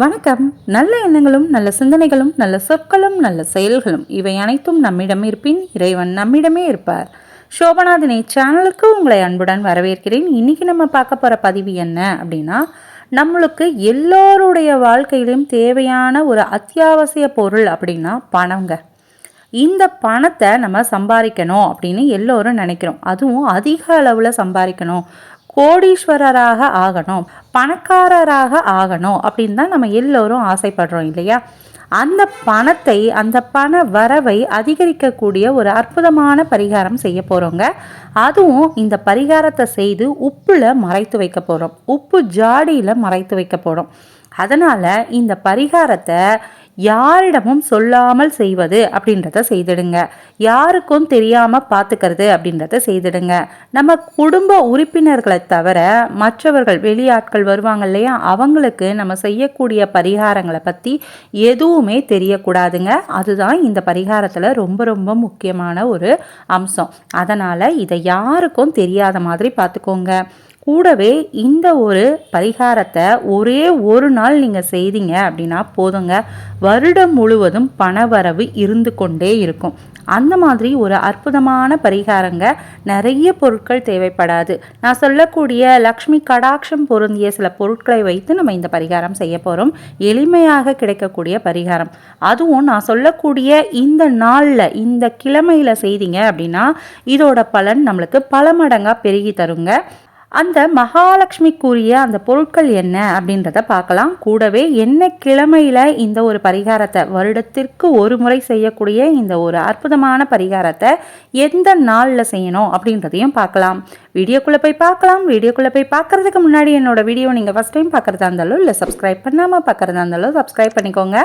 வணக்கம். நல்ல எண்ணங்களும் நல்ல சிந்தனைகளும் நல்ல சொற்களும் நல்ல செயல்களும் இவை அனைத்தும் நம்மிடம் இருப்பின் இறைவன் நம்மிடமே இருப்பார். சோபநாதினை சேனலுக்கு உங்களை அன்புடன் வரவேற்கிறேன். இன்னைக்கு நம்ம பார்க்க போகிற பதிவு என்ன அப்படின்னா நம்மளுக்கு எல்லோருடைய வாழ்க்கையிலும் தேவையான ஒரு அத்தியாவசிய பொருள் அப்படின்னா பணங்க. இந்த பணத்தை நம்ம சம்பாதிக்கணும் அப்படின்னு எல்லோரும் நினைக்கிறோம். அதுவும் அதிக அளவில் சம்பாதிக்கணும். கோடீஸ்வரராக ஆகணும் பணக்காரராக ஆகணும் அப்படின்னு தான் நம்ம எல்லோரும் ஆசைப்படுறோம் இல்லையா? அந்த பணத்தை அந்த பண வரவை அதிகரிக்கக்கூடிய ஒரு அற்புதமான பரிகாரம் செய்ய போகிறோங்க அதுவும் இந்த பரிகாரத்தை செய்து உப்பில் மறைத்து வைக்க போகிறோம் உப்பு ஜாடியில் மறைத்து வைக்க போகிறோம் அதனால் இந்த பரிகாரத்தை யாரிடமும் சொல்லாமல் செய்வது அப்படின்றத செய்திடுங்க. யாருக்கும் தெரியாமல் பார்த்துக்கிறது அப்படின்றத செய்திடுங்க. நம்ம குடும்ப உறுப்பினர்களை தவிர மற்றவர்கள் வெளியாட்கள் வருவாங்க இல்லையா? அவங்களுக்கு நம்ம செய்யக்கூடிய பரிகாரங்களை பற்றி எதுவுமே தெரியக்கூடாதுங்க. அதுதான் இந்த பரிகாரத்தில் ரொம்ப ரொம்ப முக்கியமான ஒரு அம்சம். அதனால் இதை யாருக்கும் தெரியாத மாதிரி பார்த்துக்கோங்க கூடவே இந்த ஒரு பரிகாரத்தை ஒரே ஒரு நாள் நீங்கள் செய்தீங்க அப்படின்னா போதுங்க. வருடம் முழுவதும் பணவரவு இருந்து கொண்டே இருக்கும். அந்த மாதிரி ஒரு அற்புதமான பரிகாரங்க நிறைய பொருட்கள் தேவைப்படாது. நான் சொல்லக்கூடிய லக்ஷ்மி கடாட்சம் பொருந்திய சில பொருட்களை வைத்து நம்ம இந்த பரிகாரம் செய்ய போகிறோம் எளிமையாக கிடைக்கக்கூடிய பரிகாரம். அதுவும் நான் சொல்லக்கூடிய இந்த நாளில் இந்த கிழமையில் செய்தீங்க அப்படின்னா இதோட பலன் நம்மளுக்கு பல மடங்காக பெருகி தருங்க. அந்த மகாலட்சுமிக்குரிய அந்த பொருட்கள் என்ன அப்படின்றத பார்க்கலாம். கூடவே என்ன கிழமையில் இந்த ஒரு பரிகாரத்தை வருடத்திற்கு ஒரு முறை செய்யக்கூடிய இந்த ஒரு அற்புதமான பரிகாரத்தை எந்த நாளில் செய்யணும் அப்படின்றதையும் பார்க்கலாம். வீடியோக்குள்ளே போய் பார்க்கலாம். வீடியோக்குள்ளே போய் பார்க்குறதுக்கு முன்னாடி என்னோட வீடியோ நீங்கள் ஃபஸ்ட் டைம் பார்க்குறதா இருந்தாலும் இல்லை சப்ஸ்கிரைப் பண்ணாமல் பார்க்குறதா இருந்தாலும் சப்ஸ்கிரைப் பண்ணிக்கோங்க.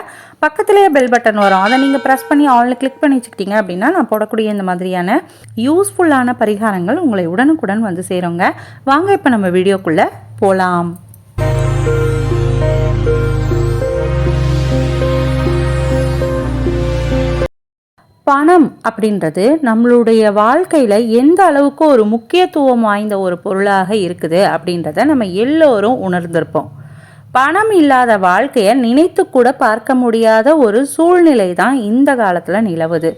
பக்கத்துலேயே பெல் பட்டன் வரும். அதை நீங்கள் ப்ரெஸ் பண்ணி ஆன்லைன் கிளிக் பண்ணி வச்சுக்கிட்டீங்க அப்படின்னா நான் போடக்கூடிய இந்த மாதிரியான யூஸ்ஃபுல்லான பரிகாரங்கள் உங்களை உடனுக்குடன் வந்து சேருங்க. வாங்க இப்போ நம்ம வீடியோக்குள்ளே போகலாம் பணம் அப்படின்றது நம்மளுடைய வாழ்க்கையில் எந்த அளவுக்கு ஒரு முக்கியத்துவம் வாய்ந்த ஒரு பொருளாக இருக்குது அப்படின்றத நம்ம எல்லோரும் உணர்ந்திருப்போம். பணம் இல்லாத வாழ்க்கையை நினைத்து கூட பார்க்க முடியாத ஒரு சூழ்நிலை தான் இந்த காலத்தில் நிலவுது.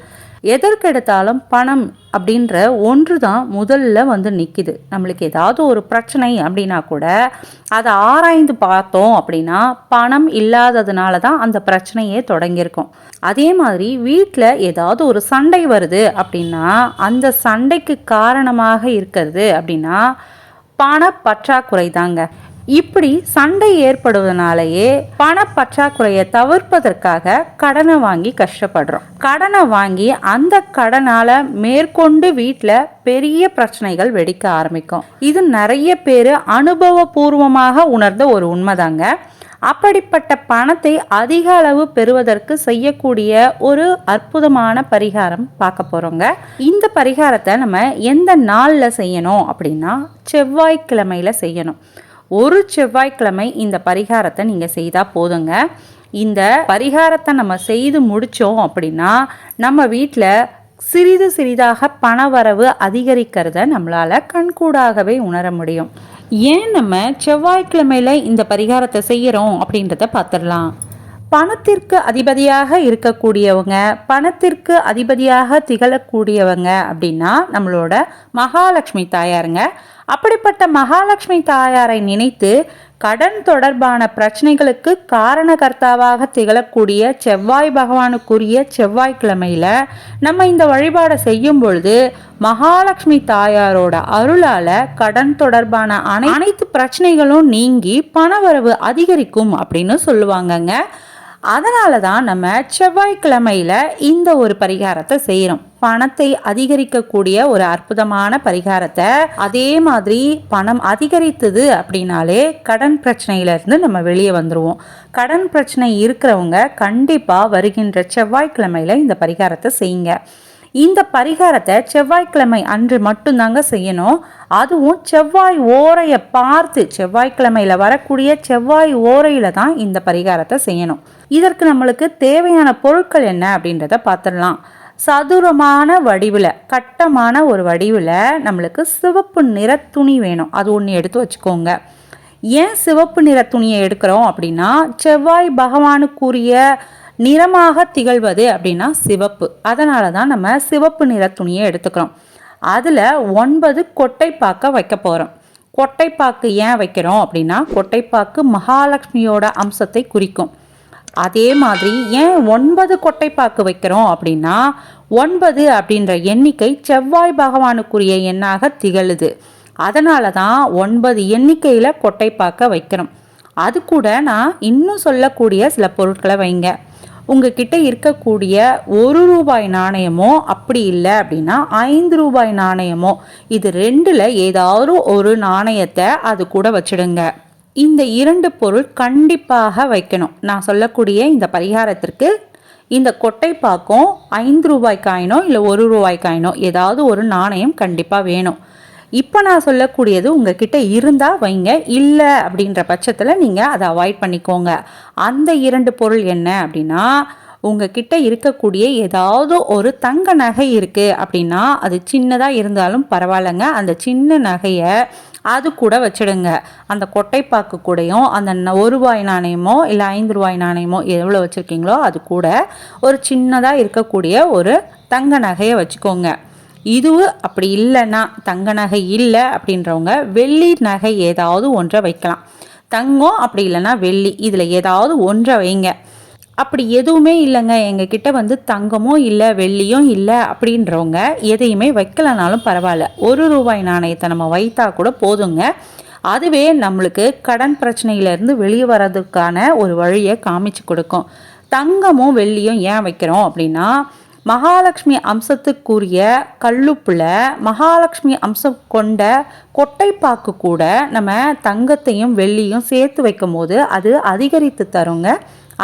எதற்கெடுத்தாலும் பணம் அப்படின்ற ஒன்று தான் முதல்ல வந்து நிற்கிது நம்மளுக்கு ஏதாவது ஒரு பிரச்சனை அப்படின்னா கூட அதை ஆராய்ந்து பார்த்தோம் அப்படின்னா பணம் இல்லாததுனால தான் அந்த பிரச்சனையே தொடங்கியிருக்கும். அதே மாதிரி வீட்டில் ஏதாவது ஒரு சண்டை வருது அப்படின்னா அந்த சண்டைக்கு காரணமாக இருக்கிறது அப்படின்னா பண பற்றாக்குறை தாங்க. இப்படி சண்டை ஏற்படுவதனாலேயே பண பற்றாக்குறையை தவிர்ப்பதற்காக கடனை வாங்கி கஷ்டப்படுறோம். கடனை வாங்கி அந்த கடனால மேற்கொண்டு வீட்டில் பெரிய பிரச்சனைகள் வெடிக்க ஆரம்பிக்கும். இது நிறைய பேர் அனுபவபூர்வமாக உணர்ந்த ஒரு உண்மைதாங்க. அப்படிப்பட்ட பணத்தை அதிக அளவு பெறுவதற்கு செய்யக்கூடிய ஒரு அற்புதமான பரிகாரம் பார்க்க போகிறோங்க இந்த பரிகாரத்தை நம்ம எந்த நாளில் செய்யணும் அப்படின்னா செவ்வாய்க்கிழமையில் செய்யணும். ஒரு செவ்வாய்க்கிழமை இந்த பரிகாரத்தை நீங்கள் செய்தால் போதுங்க. இந்த பரிகாரத்தை நம்ம செய்து முடித்தோம் அப்படின்னா நம்ம வீட்டில் சிறிது சிறிதாக பணவரவு அதிகரிக்கிறத நம்மளால் கண்கூடாகவே உணர முடியும். ஏன் நம்ம செவ்வாய்க்கிழமையில் இந்த பரிகாரத்தை செய்கிறோம் அப்படின்றத பார்த்துடலாம் பணத்திற்கு அதிபதியாக இருக்கக்கூடியவங்க பணத்திற்கு அதிபதியாக திகழக்கூடியவங்க அப்படின்னா நம்மளோட மகாலட்சுமி தாயாருங்க அப்படிப்பட்ட மகாலட்சுமி தாயாரை நினைத்து கடன் தொடர்பான பிரச்சனைகளுக்கு காரணகர்த்தாவாக திகழக்கூடிய செவ்வாய் பகவானுக்குரிய செவ்வாய்க்கிழமையில் நம்ம இந்த வழிபாடை செய்யும் பொழுது மகாலட்சுமி தாயாரோட அருளால கடன் தொடர்பான அனைத்து பிரச்சனைகளும் நீங்கி பணவரவு அதிகரிக்கும் அப்படின்னு சொல்லுவாங்கங்க. அதனால தான் நம்ம செவ்வாய்க்கிழமையில் இந்த ஒரு பரிகாரத்தை செய்கிறோம் பணத்தை அதிகரிக்கக்கூடிய ஒரு அற்புதமான பரிகாரத்தை. அதே மாதிரி பணம் அதிகரித்தது அப்படின்னாலே கடன் பிரச்சனையிலேருந்து நம்ம வெளியே வந்துடுவோம் கடன் பிரச்சனை இருக்கிறவங்க கண்டிப்பாக வருகின்ற செவ்வாய்க்கிழமையில் இந்த பரிகாரத்தை செய்யுங்க. இந்த பரிகாரத்தை செவ்வாய்க்கிழமை அன்று மட்டும்தாங்க செய்யணும். அதுவும் செவ்வாய் ஓரையை பார்த்து செவ்வாய்க்கிழமையில் வரக்கூடிய செவ்வாய் ஓரையில் தான் இந்த பரிகாரத்தை செய்யணும். இதற்கு நம்மளுக்கு தேவையான பொருட்கள் என்ன அப்படின்றத பார்த்துடலாம். சதுரமான வடிவில் கட்டமான ஒரு வடிவில் நம்மளுக்கு சிவப்பு நிற துணி வேணும். அது ஒன்று எடுத்து வச்சுக்கோங்க. ஏன் சிவப்பு நிற துணியை எடுக்கிறோம் அப்படின்னா செவ்வாய் பகவானுக்குரிய நிறமாக திகழ்வது அப்படின்னா சிவப்பு. அதனால தான் நம்ம சிவப்பு நிற துணியை எடுத்துக்கிறோம். அதில் ஒன்பது கொட்டைப்பாக்க வைக்க போகிறோம் கொட்டைப்பாக்கு ஏன் வைக்கிறோம் அப்படின்னா கொட்டைப்பாக்கு மகாலட்சுமியோட அம்சத்தை குறிக்கும். அதே மாதிரி ஏன் ஒன்பது கொட்டைப்பாக்கு வைக்கிறோம் அப்படின்னா ஒன்பது அப்படின்ற எண்ணிக்கை செவ்வாய் பகவானுக்குரிய எண்ணாக திகழுது. அதனால தான் ஒன்பது எண்ணிக்கையில் கொட்டைப்பாக்க வைக்கிறோம். அது கூட நான் இன்னும் சொல்லக்கூடிய சில பொருட்களை வைங்க. உங்ககிட்ட இருக்கக்கூடிய ஒரு ரூபாய் நாணயமோ அப்படி இல்லை அப்படின்னா ஐந்து ரூபாய் நாணயமோ இது ரெண்டில் ஏதாவது ஒரு நாணயத்தை அது கூட வச்சிடுங்க. இந்த இரண்டு பொருள் கண்டிப்பாக வைக்கணும். நான் சொல்லக்கூடிய இந்த பரிகாரத்திற்கு இந்த கொட்டை பாக்கம் ஐந்து ரூபாய் காயினோ இல்லை ஒரு ரூபாய் காயினோ ஏதாவது ஒரு நாணயம் கண்டிப்பாக வேணும். இப்போ நான் சொல்லக்கூடியது உங்ககிட்ட இருந்தால் வைங்க இல்லை அப்படின்ற பட்சத்தில் நீங்கள் அதை அவாய்ட் பண்ணிக்கோங்க. அந்த இரண்டு பொருள் என்ன அப்படின்னா உங்ககிட்ட இருக்கக்கூடிய ஏதாவது ஒரு தங்க நகை இருக்குது அப்படின்னா அது சின்னதாக இருந்தாலும் பரவாயில்லைங்க. அந்த சின்ன நகையை அது கூட வச்சிடுங்க. அந்த கொட்டைப்பாக்கு கூடையும் அந்த ஒரு ரூபாய் நாணயமோ இல்லை ஐந்து ரூபாய் நாணயமோ எவ்வளோ வச்சுருக்கீங்களோ அது கூட ஒரு சின்னதாக இருக்கக்கூடிய ஒரு தங்க நகையை வச்சுக்கோங்க. இது அப்படி இல்லைன்னா தங்க நகை இல்லை அப்படின்றவங்க வெள்ளி நகை ஏதாவது ஒன்றை வைக்கலாம். தங்கம் அப்படி இல்லைன்னா வெள்ளி இதில் ஏதாவது ஒன்றை வைங்க. அப்படி எதுவுமே இல்லைங்க. எங்ககிட்ட வந்து தங்கமும் இல்லை வெள்ளியும் இல்லை அப்படின்றவங்க எதையுமே வைக்கலனாலும் பரவாயில்ல. ஒரு ரூபாய் நாணயத்தை நம்ம வைத்தா கூட போதுங்க. அதுவே நம்மளுக்கு கடன் பிரச்சனையிலேருந்து வெளியே வர்றதுக்கான ஒரு வழியை காமிச்சு கொடுக்கும். தங்கமும் வெள்ளியும் ஏன் வைக்கிறோம் அப்படின்னா மகாலட்சுமி அம்சத்துக்குரிய கல்லுப்புல மகாலட்சுமி அம்சம் கொண்ட கொட்டைப்பாக்கு கூட நம்ம தங்கத்தையும் வெள்ளியும் சேர்த்து வைக்கும் போது அது அதிகரித்து தருங்க.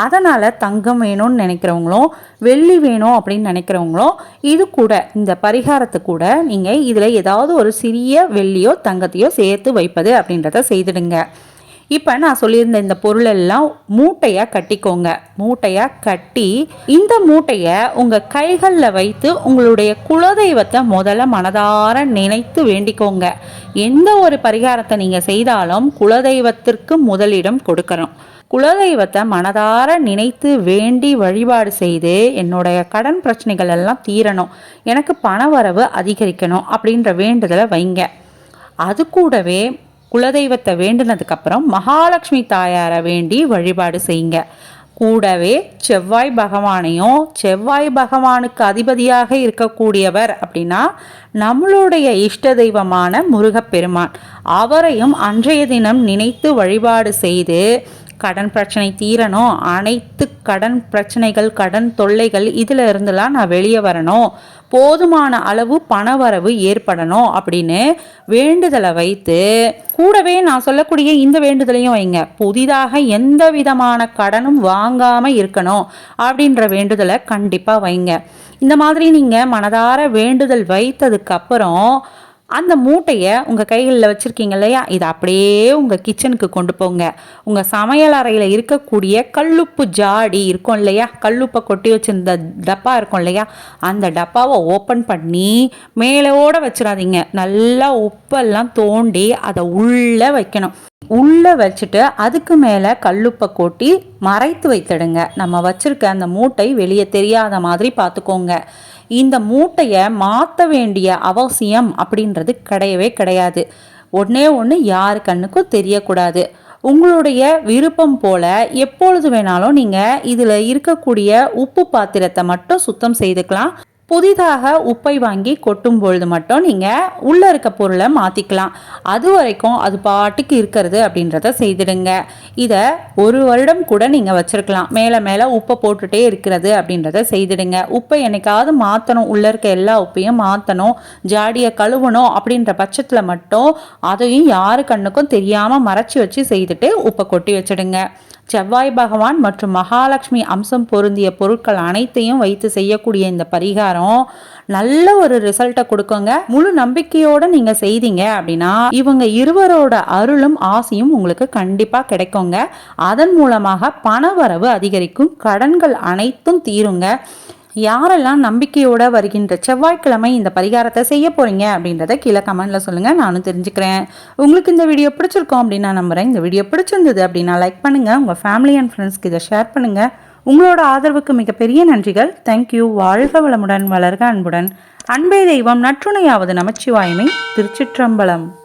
அதனால் தங்கம் வேணும்னு நினைக்கிறவங்களும் வெள்ளி வேணும் அப்படின்னு நினைக்கிறவங்களும் இது கூட இந்த பரிகாரத்தை கூட நீங்கள் இதில் ஏதாவது ஒரு சிறிய வெள்ளியோ தங்கத்தையோ சேர்த்து வைப்பது அப்படின்றத செய்துடுங்க. இப்போ நான் சொல்லியிருந்த இந்த பொருள் எல்லாம் மூட்டையாக கட்டிக்கோங்க. மூட்டையாக கட்டி இந்த மூட்டையை உங்கள் கைகளில் வைத்து உங்களுடைய குலதெய்வத்தை முதல்ல மனதார நினைத்து வேண்டிக்கோங்க. எந்த ஒரு பரிகாரத்தை நீங்கள் செய்தாலும் குலதெய்வத்திற்கு முதலிடம் கொடுக்கணும். குலதெய்வத்தை மனதார நினைத்து வேண்டி வழிபாடு செய்து என்னுடைய கடன் பிரச்சனைகள் எல்லாம் தீரணும். எனக்கு பண வரவு அதிகரிக்கணும் அப்படின்ற வேண்டுதலை வைங்க. அது கூடவே குலதெய்வத்தை வேண்டினதுக்கப்புறம் மகாலட்சுமி தாயாரை வேண்டி வழிபாடு செய்யுங்க. கூடவே செவ்வாய் பகவானையும் செவ்வாய் பகவானுக்கு அதிபதியாக இருக்கக்கூடியவர் அப்படின்னா நம்மளுடைய இஷ்ட தெய்வமான முருகப்பெருமான். அவரையும் அன்றைய தினம் நினைத்து வழிபாடு செய்து கடன் பிரச்சனை தீரணும். அனைத்து கடன் பிரச்சனைகள் கடன் தொல்லைகள் இதில் இருந்துலாம் நான் வெளியே வரணும். போதுமான அளவு பணவரவு ஏற்படணும் அப்படின்னு வேண்டுதலை வைத்து கூடவே நான் சொல்லக்கூடிய இந்த வேண்டுதலையும் வைங்க. புதிதாக எந்த விதமான கடனும் வாங்காமல் இருக்கணும் அப்படின்ற வேண்டுதலை கண்டிப்பாக வைங்க. இந்த மாதிரி நீங்கள் மனதார வேண்டுதல் வைத்ததுக்கப்புறம் அந்த மூட்டையை உங்கள் கைகளில் வச்சுருக்கீங்க இல்லையா? இதை அப்படியே உங்கள் கிச்சனுக்கு கொண்டு போங்க. உங்கள் சமையல் அறையில் இருக்கக்கூடிய கல்லுப்பு ஜாடி இருக்கும் இல்லையா? கல்லுப்பை கொட்டி வச்சுருந்த டப்பா இருக்கும் இல்லையா? அந்த டப்பாவை ஓப்பன் பண்ணி மேலோட வச்சிடாதீங்க. நல்லா உப்பெல்லாம் தோண்டி அதை உள்ளே வைக்கணும். உள்ளே வச்சுட்டு அதுக்கு மேலே கல்லுப்பை கொட்டி மறைத்து வைத்திடுங்க. நம்ம வச்சுருக்க அந்த மூட்டை வெளியே தெரியாத மாதிரி பார்த்துக்கோங்க. இந்த மூட்டையை மாற்ற வேண்டிய அவசியம் அப்படின்றது கிடையவே கிடையாது. ஒன்றே ஒன்று யார் கண்ணுக்கும் தெரியக்கூடாது. உங்களுடைய விருப்பம் போல எப்பொழுது வேணாலும் நீங்கள் இதில் இருக்கக்கூடிய உப்பு பாத்திரத்தை மட்டும் சுத்தம் செய்துக்கலாம். புதிதாக உப்பை வாங்கி கொட்டும் பொழுது மட்டும் நீங்கள் உள்ளே இருக்க பொருளை மாற்றிக்கலாம் அது வரைக்கும் அது பாட்டுக்கு இருக்கிறது அப்படின்றத செய்திடுங்க. இதை ஒரு வருடம் கூட நீங்கள் வச்சுருக்கலாம். மேலே மேலே உப்பை போட்டுகிட்டே இருக்கிறது அப்படின்றத செய்திடுங்க. உப்பை என்னைக்காவது மாற்றணும் உள்ளே இருக்க எல்லா உப்பையும் மாற்றணும் ஜாடியை கழுவணும் அப்படின்ற பட்சத்தில் மட்டும் அதையும் யாரு கண்ணுக்கும் தெரியாமல் மறைச்சி வச்சு செய்துட்டு உப்பை கொட்டி வச்சிடுங்க. செவ்வாய் பகவான் மற்றும் மகாலட்சுமி அம்சம் பொருந்திய பொருட்கள் அனைத்தையும் வைத்து செய்யக்கூடிய இந்த பரிகாரம் நல்ல ஒரு ரிசல்ட்டை கொடுக்குங்க. முழு நம்பிக்கையோட நீங்க செய்தீங்க அப்படின்னா இவங்க இருவரோட அருளும் ஆசையும் உங்களுக்கு கண்டிப்பா கிடைக்குங்க. அதன் மூலமாக பண வரவு அதிகரிக்கும். கடன்கள் அனைத்தும் தீருங்க. யாரெல்லாம் நம்பிக்கையோட வருகின்ற செவ்வாய்க்கிழமை இந்த பரிகாரத்தை செய்ய போறீங்க அப்படின்றத கீழே கமெண்ட்ல சொல்லுங்க. நானும் தெரிஞ்சுக்கிறேன். உங்களுக்கு இந்த வீடியோ பிடிச்சிருக்கோம் அப்படின்னு நான் நம்புறேன். இந்த வீடியோ பிடிச்சிருந்தது அப்படின்னா லைக் பண்ணுங்க. உங்க ஃபேமிலி அண்ட் ஃப்ரெண்ட்ஸ்க்கு இதை ஷேர் பண்ணுங்க. உங்களோட ஆதரவுக்கு மிகப்பெரிய நன்றிகள். தேங்க்யூ வாழ்க வளமுடன் வளர்க அன்புடன். அன்பே தெய்வம் நற்றுணையாவது நமச்சிவாயமை. திருச்சிற்றம்பலம்.